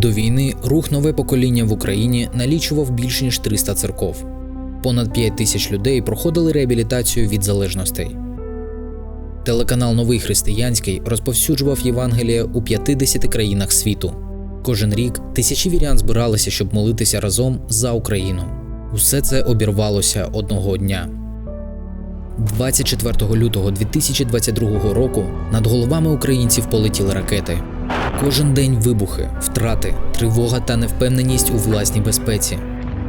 До війни рух нове покоління в Україні налічував більш ніж 300 церков. Понад 5 тисяч людей проходили реабілітацію від залежностей. Телеканал Новий Християнський розповсюджував Євангеліє у 50 країнах світу. Кожен рік тисячі вірян збиралися, щоб молитися разом за Україну. Усе це обірвалося одного дня. 24 лютого 2022 року над головами українців полетіли ракети. Кожен день вибухи, втрати, тривога та невпевненість у власній безпеці.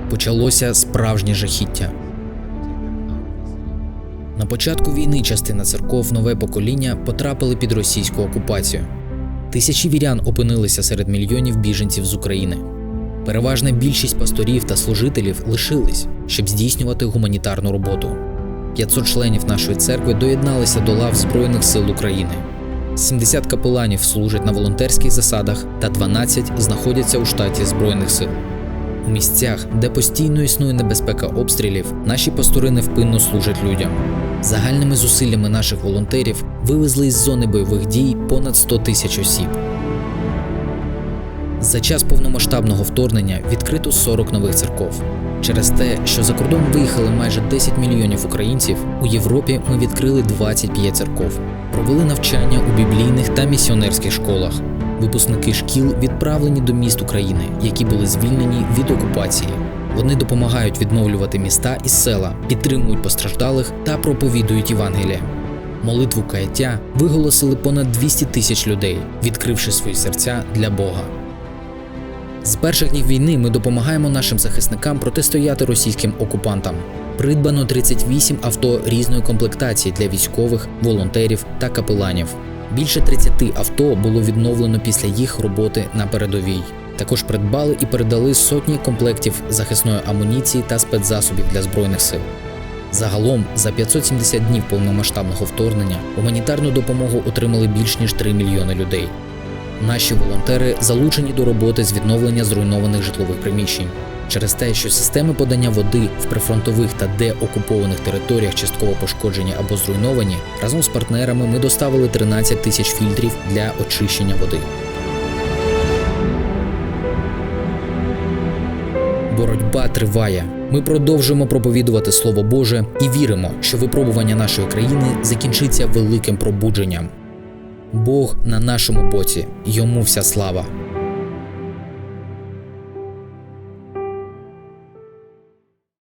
Почалося справжнє жахіття. На початку війни частина церков нове покоління потрапили під російську окупацію. Тисячі вірян опинилися серед мільйонів біженців з України. Переважна більшість пасторів та служителів лишились, щоб здійснювати гуманітарну роботу. 500 членів нашої церкви доєдналися до лав Збройних сил України. 70 капеланів служать на волонтерських засадах та 12 знаходяться у штаті Збройних сил. У місцях, де постійно існує небезпека обстрілів, наші пастори невпинно служать людям. Загальними зусиллями наших волонтерів вивезли із зони бойових дій понад 100 тисяч осіб. За час повномасштабного вторгнення відкрито 40 нових церков. Через те, що за кордон виїхали майже 10 мільйонів українців, у Європі ми відкрили 25 церков, провели навчання у біблійних та місіонерських школах. Випускники шкіл відправлені до міст України, які були звільнені від окупації. Вони допомагають відновлювати міста і села, підтримують постраждалих та проповідують Євангеліє. Молитву каяття виголосили понад 200 тисяч людей, відкривши свої серця для Бога. З перших днів війни ми допомагаємо нашим захисникам протистояти російським окупантам. Придбано 38 авто різної комплектації для військових, волонтерів та капеланів. Більше 30 авто було відновлено після їх роботи на передовій. Також придбали і передали сотні комплектів захисної амуніції та спецзасобів для збройних сил. Загалом за 570 днів повномасштабного вторгнення гуманітарну допомогу отримали більш ніж 3 мільйони людей. Наші волонтери залучені до роботи з відновлення зруйнованих житлових приміщень. Через те, що системи подання води в прифронтових та деокупованих територіях частково пошкоджені або зруйновані, разом з партнерами ми доставили 13 тисяч фільтрів для очищення води. Боротьба триває. Ми продовжуємо проповідувати Слово Боже і віримо, що випробування нашої країни закінчиться великим пробудженням. Бог на нашому боці, йому вся слава.